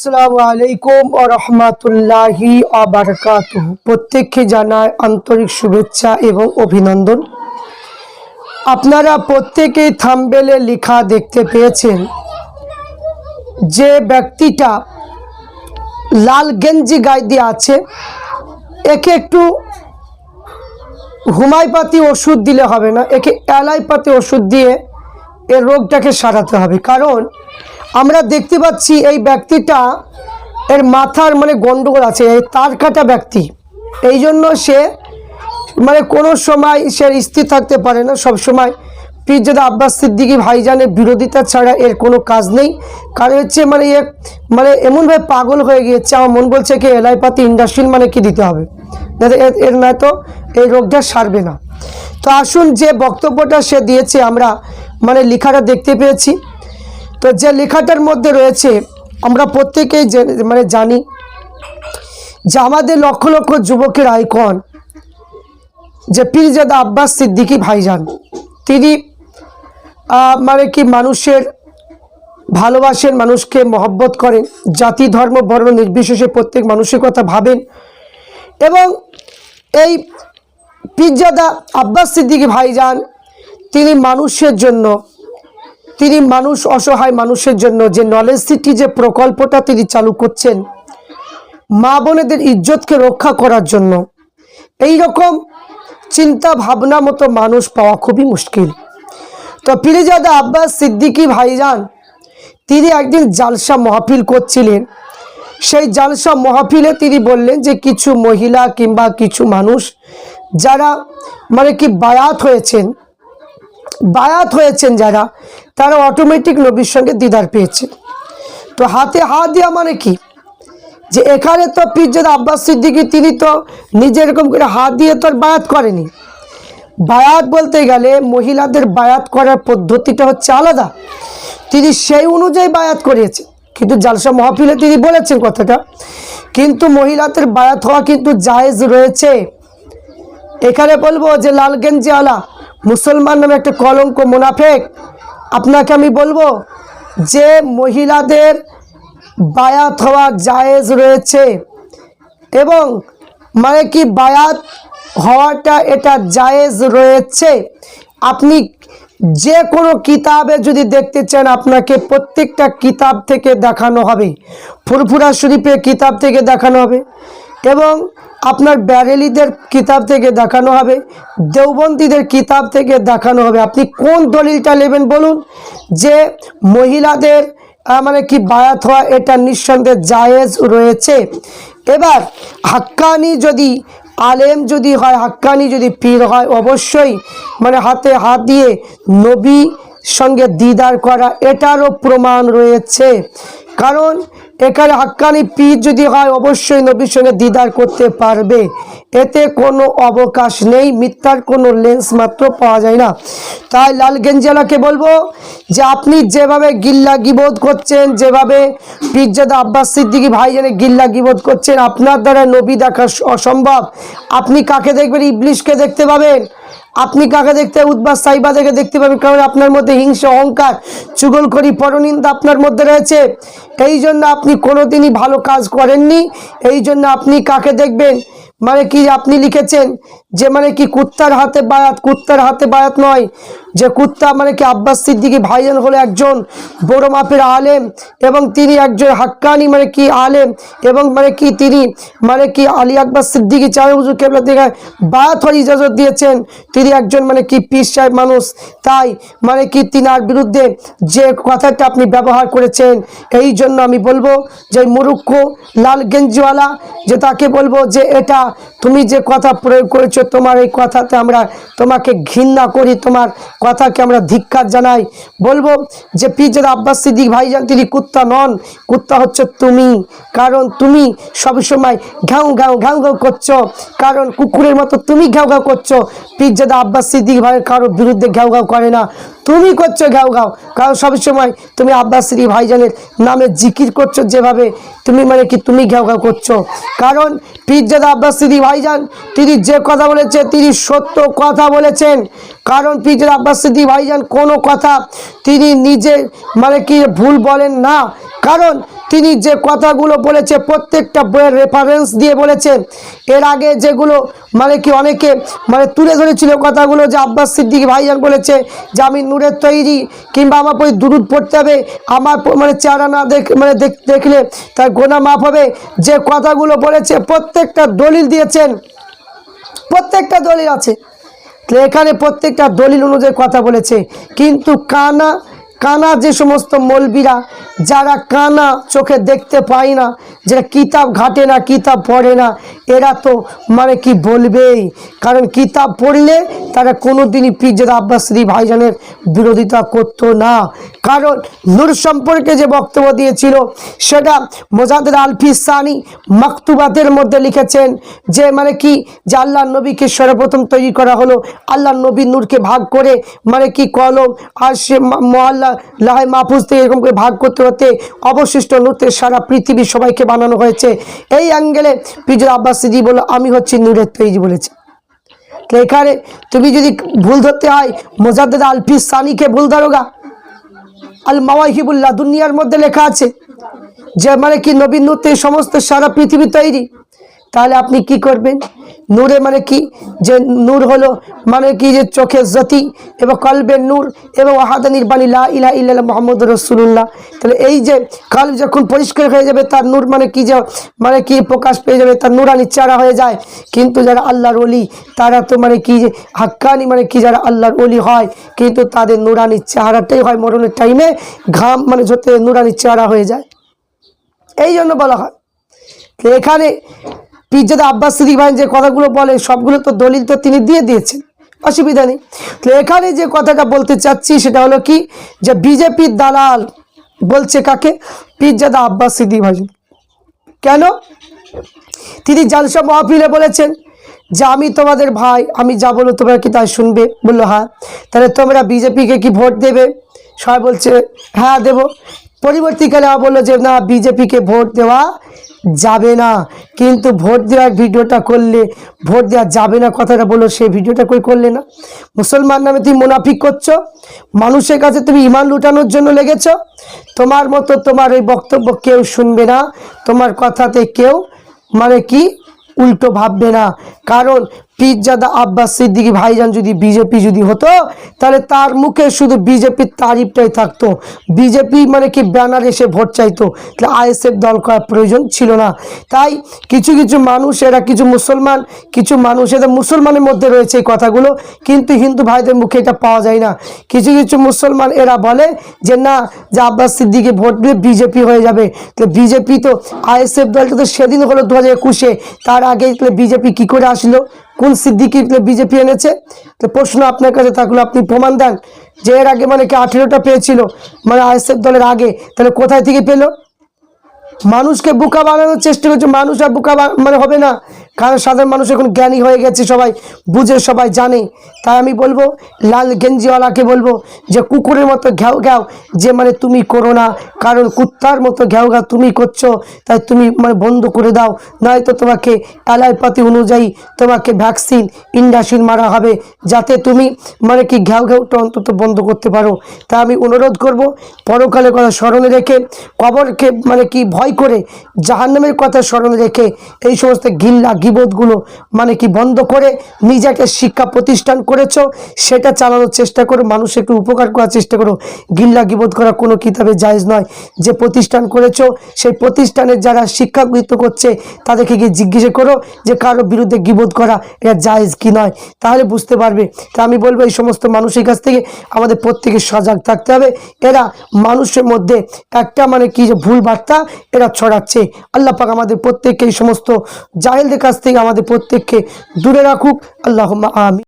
আসসালামু আলাইকুম আবরকাত প্রত্যেককে জানায় আন্তরিক শুভেচ্ছা এবং অভিনন্দন। আপনারা প্রত্যেকেই থাম্বেলে দেখতে পেয়েছেন যে ব্যক্তিটা লাল গেঞ্জি গায়ে দিয়ে আছে, একে একটু হুমাইপাতি ওষুধ দিলে হবে না, একে অ্যালাইপাতি ওষুধ দিয়ে এর রোগটাকে সারাতে হবে। কারণ আমরা দেখতে পাচ্ছি এই ব্যক্তিটা এর মাথার মানে গন্ডগোল আছে, এই তার কাটা ব্যক্তি। এই জন্য সে মানে কোনো সময় সে স্থির থাকতে পারে না, সব সময় পিরজাদা আব্বাস সিদ্দিকি ভাইজানের বিরোধিতা ছাড়া এর কোনো কাজ নেই। কারণ হচ্ছে মানে এ মানে এমনভাবে পাগল হয়ে গিয়েছে, আমার মন বলছে কি এলাইপাতি ইন্ডাস্ট্রিল মানে কি দিতে হবে? যাতে এর- এর নয়তো এই রোগটা সারবে না। তো আসুন যে বক্তব্যটা সে দিয়েছে, আমরা মানে লেখাটা দেখতে পেয়েছি। তো যে লেখাটার মধ্যে রয়েছে, আমরা প্রত্যেকেই মানে জানি যে আমাদের লক্ষ লক্ষ যুবকের আইকন যে পীরজাদা আব্বাস সিদ্দিকী ভাইজান। তিনি মানে কি মানুষের ভালোবাসেন, মানুষকে মহব্বত করেন, জাতি, ধর্ম, বর্ণ নির্বিশেষে প্রত্যেক মানুষের কথা ভাবেন এবং এই পীরজাদা আব্বাস সিদ্দিকী ভাইজান, তিনি মানুষের জন্য তিনি মানুষ, অসহায় মানুষের জন্য যে নলেজ সিটি যে প্রকল্পটা তিনি চালু করছেন, মা বোনেদের ইজ্জতকে রক্ষা করার জন্য এই রকম চিন্তা ভাবনা মতো মানুষ পাওয়া খুবই মুশকিল। তো পিরিজাদা আব্বাস সিদ্দিকী ভাইজান, তিনি একদিন জালসা মহাফিল করছিলেন। সেই জালসা মহাফিলে তিনি বললেন যে কিছু মহিলা কিংবা কিছু মানুষ যারা মানে কি বায়াত হয়েছেন বায়াত হয়েছেন যারা তারা অটোমেটিক নবীর সঙ্গে দিদার পেয়েছে। তো হাতে হাত দেওয়া মানে কি? যে এখানে তো পিরজাদ আব্বাস সিদ্দিকী, তিনি তো নিজে এরকম করে হাত দিয়ে তো বায়াত করেনি। বায়াত বলতে গেলে মহিলাদের বায়াত করার পদ্ধতিটা হচ্ছে আলাদা। তিনি সেই অনুযায়ী বায়াত করিয়েছেন কিন্তু জালসা মহাফিলে তিনি বলেছেন কথাটা। কিন্তু মহিলাদের বায়াত হওয়া কিন্তু জায়েজ রয়েছে। এখানে বলব যে লাল গেঞ্জিওয়ালা মুসলমান নামে একটা কলঙ্ক মুনাফেক আপনাকে আমি বলব যে মহিলাদের বায়াত হওয়া জায়েজ রয়েছে এবং মানে কি বায়াত হওয়াটা এটা জায়েজ রয়েছে। আপনি যে কোনো কিতাবে যদি দেখতে চান, আপনাকে প্রত্যেকটা কিতাব থেকে দেখানো হবে। ফুরফুরা শরীফের কিতাব থেকে দেখানো হবে এবং আপনার ব্যারেলিদের কিতাব থেকে দেখানো হবে, দেওবন্দীদের কিতাব থেকে দেখানো হবে। আপনি কোন দলিলটা নেবেন বলুন? যে মহিলাদের মানে কি বায়াত হওয়া এটা নিঃসন্দেহে জায়েজ রয়েছে। এবার হাক্কানি যদি আলেম যদি হয়, হাক্কানি যদি পীর হয়, অবশ্যই মানে হাতে হাত দিয়ে নবী সঙ্গে দিদার করা এটারও প্রমাণ রয়েছে। কারণ এখানে হাক্কানি পীর যদি হয়, অবশ্যই নবীর সঙ্গে দিদার করতে পারবে। এতে কোনো অবকাশ নেই, মিথ্যার কোনো লেন্স মাত্র পাওয়া যায় না। তাই লাল গেঞ্জালাকে বলব যে আপনি যেভাবে গিল্লা গিবোধ করছেন, যেভাবে পিজ্জাদা আব্বাস সিদ্দিকী ভাইজানে গিল্লা গিবোধ করছেন, আপনার দ্বারা নবী দেখা অসম্ভব। আপনি কাকে দেখবেন? ইবলিশকে দেখতে পাবেন। আপনি কাকে দেখতে উদ্বাস সাইবাদেরকে দেখতে পাবেন? কারণ আপনার মধ্যে হিংসা, অহংকার, চুগলখড়ি, পরনিন্দা আপনার মধ্যে রয়েছে। এই জন্য আপনি কোনোদিনই ভালো কাজ করেননি। এই জন্য আপনি কাকে দেখবেন? মানে কি আপনি লিখেছেন যে মানে কি কুত্তার হাতে বায়াত? কুত্তার হাতে বায়াত নয়। যে কুত্তা মানে কি আব্বাস সিদ্দিকী ভাইজান হলো একজন বড় মাপের আলেম এবং তিনি একজন হাক্কানি মানে কি আলেম এবং মানে কি তিনি মানে কি আলী আকবর সিদ্দিকী চার হুজুর কেবলা থেকে বায়াত ইজাজত দিয়েছেন। তিনি একজন মানে কি পীর সাহেব মানুষ। তাই মানে কি তিনার বিরুদ্ধে যে কথাটা আপনি ব্যবহার করেছেন, এই জন্য আমি বলব যে মুরুক্ষ লাল গেঞ্জিওয়ালা যে তাকে বলব যে এটা তুমি যে কথা প্রয়োগ করেছ, তোমার এই কথাতে আমরা তোমাকে ঘৃণা করি, তোমার কথাকে আমরা ধিক্ষার জানাই। বলব যে পিজের আব্বাস সিদ্দিক ভাই যান তিনি কুত্তা নন, কুত্তা হচ্ছে তুমি। কারণ তুমি সবসময় ঘাউ ঘাউ ঘাউ ঘাউ করছ। কারণ কুকুরের মতো তুমি ঘাউ ঘাউ করছ। পিজ্জাদা আব্বাস সিদ্দিক ভাইয়ের কারোর বিরুদ্ধে ঘাউ ঘাউ করে না। তুমি করছ ঘাউ ঘাউ কারণ সবসময় তুমি আব্বাস শ্রী ভাইজানের নামে জিকির করছ যেভাবে। তুমি মানে কি তুমি ঘাউ ঘাউ করছ। কারণ আব্বাস শ্রী ভাইজান, তিনি যে কথা বলেছে তিনি সত্য কথা বলেছেন। কারণ আব্বাস শ্রী ভাইজান কোনো কথা তিনি নিজে মানে কি ভুল বলেন না। কারণ তিনি যে কথাগুলো বলেছে, প্রত্যেকটা বইয়ের রেফারেন্স দিয়ে বলেছে। এর আগে যেগুলো মানে কি অনেকে মানে তুলে ধরেছিল কথাগুলো, যে আব্বাস সিদ্দিক ভাইজান বলেছে যে, আমি নূরের তৈরি কিংবা আমার পরে দুরুদ পড়তে হবে, আমার মানে চেহারা না দেখ মানে দেখ- দেখলে তার গোনা মাফ হবে। যে কথাগুলো বলেছে, প্রত্যেকটা দলিল দিয়েছেন। প্রত্যেকটা দলিল আছে। এখানে প্রত্যেকটা দলিল অনুযায়ী কথা বলেছে। কিন্তু কানা কানা যে সমস্ত মলবিরা, যারা কানা চোখে দেখতে পায় না, যারা কিতাব ঘাটে না, কিতাব পড়ে না, এরা তো মানে কি বলবেই? কারণ কিতাব পড়লে তারা কোনো দিনই পিজ্জাদ আব্বাস শ্রী ভাইজানের বিরোধিতা করতো না। কারণ নূর সম্পর্কে যে বক্তব্য দিয়েছিল, সেটা মোজাদের আলফি সানি মাকতুবাতের মধ্যে লিখেছেন যে মানে কি, যে আল্লাহ নবীকে সর্বপ্রথম তৈরি করা হলো, আল্লাহ নবী নূরকে ভাগ করে মানে কি কলম আর সে মহল্লা লাহাই মাহফুজ থেকে এরকম করে ভাগ করতে করতে অবশিষ্ট নূরতে সারা পৃথিবীর সবাইকে বানানো হয়েছে। এই অ্যাঙ্গেলে পিজুর আব্বাস সিদ্দিক বলল, আমি হচ্ছি নূরের তৈরি বলেছে। এখানে তুমি যদি ভুল ধরতে হয়, মোজাদ্দেদ আলফি সানিকে ভুল ধরোগা। আল মাওয়াহিবুল্লাহ দুনিয়ার মধ্যে লেখা আছে, যে মানে কি নবীন নূরতে সমস্ত সারা পৃথিবী তৈরি। তাহলে আপনি কি করবেন? নূরে মানে কি? যে নূর হলো মানে কি? যে চোখের জ্যোতি এবং কলবের নূর এবং আহাদানির বাণী, লা ইলা ইল্লাল্লাহ মোহাম্মদ রসুল্লাহ তাহলে এই যে কলব যখন পরিষ্কার হয়ে যাবে, তার নূর মানে কি যে মানে কি প্রকাশ পেয়ে যাবে, তার নূরানি চারা হয়ে যায়। কিন্তু যারা আল্লাহর অলি তারা তো মানে কি যে, হাক্কানি মানে কি যারা আল্লাহর অলি হয়, কিন্তু তাদের নুরানির চেহারাটাই হয় মরণের টাইমে ঘাম মানে যতে নুরানির চেহারা হয়ে যায়। এই জন্য বলা হয়। এখানে পিজ্জাদা আব্বাস সিদ্দিক ভাই যে কথাগুলো বলে, সবগুলো তো দলিল তো তিনি দিয়ে দিয়েছেন। অসুবিধা নেই। তো এখানে যে কথাটা বলতে চাচ্ছি সেটা হলো কি, যে বিজেপির দালাল বলছে কাকে? পিজ্জাদা আব্বাস সিদ্দিক ভাই। কেন? তিনি জালসা মহাফিলে বলেছেন যে, আমি তোমাদের ভাই, আমি যা বলো তোমরা কি তাই শুনবে? বলল হ্যাঁ। তাহলে তোমরা বিজেপিকে কি ভোট দেবে? সবাই বলছে হ্যাঁ দেব। পরবর্তীকালে বলল যে, না, বিজেপিকে ভোট দেওয়া যাবে না। কিন্তু ভোট দেওয়ার ভিডিওটা করলে, ভোট দেওয়া যাবে না কথাটা বলল সেই ভিডিওটা কই করলে না? মুসলমান নামে তুমি মুনাফিক করছ, মানুষের কাছে তুমি ইমান লুটানোর জন্য লেগেছো, তোমার মতো তোমার ওই বক্তব্য কেউ শুনবে না, তোমার কথাতে কেউ মানে কি উল্টো ভাববে না। কারণ পীরজাদা আব্বাস সিদ্দিকী ভাইজান যদি বিজেপি যদি হতো, তাহলে তার মুখে শুধু বিজেপির তারিফটাই থাকতো। বিজেপি মানে কি ব্যানার এসে ভোট চাইতো। তাহলে আইএসএফ দল করার প্রয়োজন ছিল না। তাই কিছু কিছু মানুষ, এরা কিছু মুসলমান, কিছু মানুষ এদের মুসলমানের মধ্যে রয়েছে এই কথাগুলো, কিন্তু হিন্দু ভাইদের মুখে এটা পাওয়া যায় না। কিছু কিছু মুসলমান এরা বলে যে, না, যে আব্বাস সিদ্দিকে ভোট দিয়ে বিজেপি হয়ে যাবে। তো বিজেপি তো আইএসএফ দলটা তো সেদিন হলো দু হাজার একুশে। তার আগে তাহলে বিজেপি কি করে আসলো? কোন সিদ্দিকি বিজেপি এনেছে? তো প্রশ্ন আপনার কাছে থাকল, আপনি প্রমাণ দেন যে এর আগে মানে কি আঠেরোটা পেয়েছিল? মানে আইএসএফ দলের আগে, তাহলে কোথায় থেকে পেল? মানুষকে বোকা বানানোর চেষ্টা করছে, মানুষ আর বোকা মানে হবে না। কারণ সাধারণ মানুষ এখন জ্ঞানী হয়ে গেছে, সবাই বুঝে, সবাই জানে। তাই আমি বলব, লাল গেঞ্জিওয়ালাকে বলব যে, কুকুরের মতো ঘ্যাও ঘ্যাও যে মানে তুমি করো না। কারণ কুত্তার মতো ঘ্যাও ঘ্যাও তুমি করছ, তাই তুমি মানে বন্ধ করে দাও। নয়তো তোমাকে অ্যালাইপাতি অনুযায়ী তোমাকে ভ্যাকসিন ইন্ডাসিন মারা হবে, যাতে তুমি মানে কি ঘ্যাও ঘ্যাওটা অন্তত বন্ধ করতে পারো। তাই আমি অনুরোধ করব, পরকালের কথা স্মরণে রেখে, কবরকে মানে কি ভয় করে, জাহান্নামের কথা স্মরণে রেখে, এই সমস্ত গিল্লা গিবোধগুলো মানে কি বন্ধ করে নিজেকে শিক্ষা প্রতিষ্ঠান করেছ? সেটা চালানোর চেষ্টা করো, মানুষের একটু উপকার করার চেষ্টা করো। গিল্লা গিবোধ করা কোনো কিতাবে জায়েজ নয়। যে প্রতিষ্ঠান করেছ, সেই প্রতিষ্ঠানের যারা শিক্ষাগৃহীত করছে, তাদেরকে গিয়ে জিজ্ঞেস করো যে কারও বিরুদ্ধে গিবোধ করা এটা জায়েজ কি নয়। তাহলে বুঝতে পারবে। তা আমি বলব এই সমস্ত মানুষের কাছ থেকে আমাদের প্রত্যেকে সজাগ থাকতে হবে। এরা মানুষের মধ্যে একটা মানে কি যে ভুল বার্তা এরা ছড়াচ্ছে। আল্লাহ পাক আমাদের প্রত্যেককে এই সমস্ত জাহেলদের কাছ থেকে আমাদের প্রত্যেককে দূরে রাখুক। আল্লাহ আমি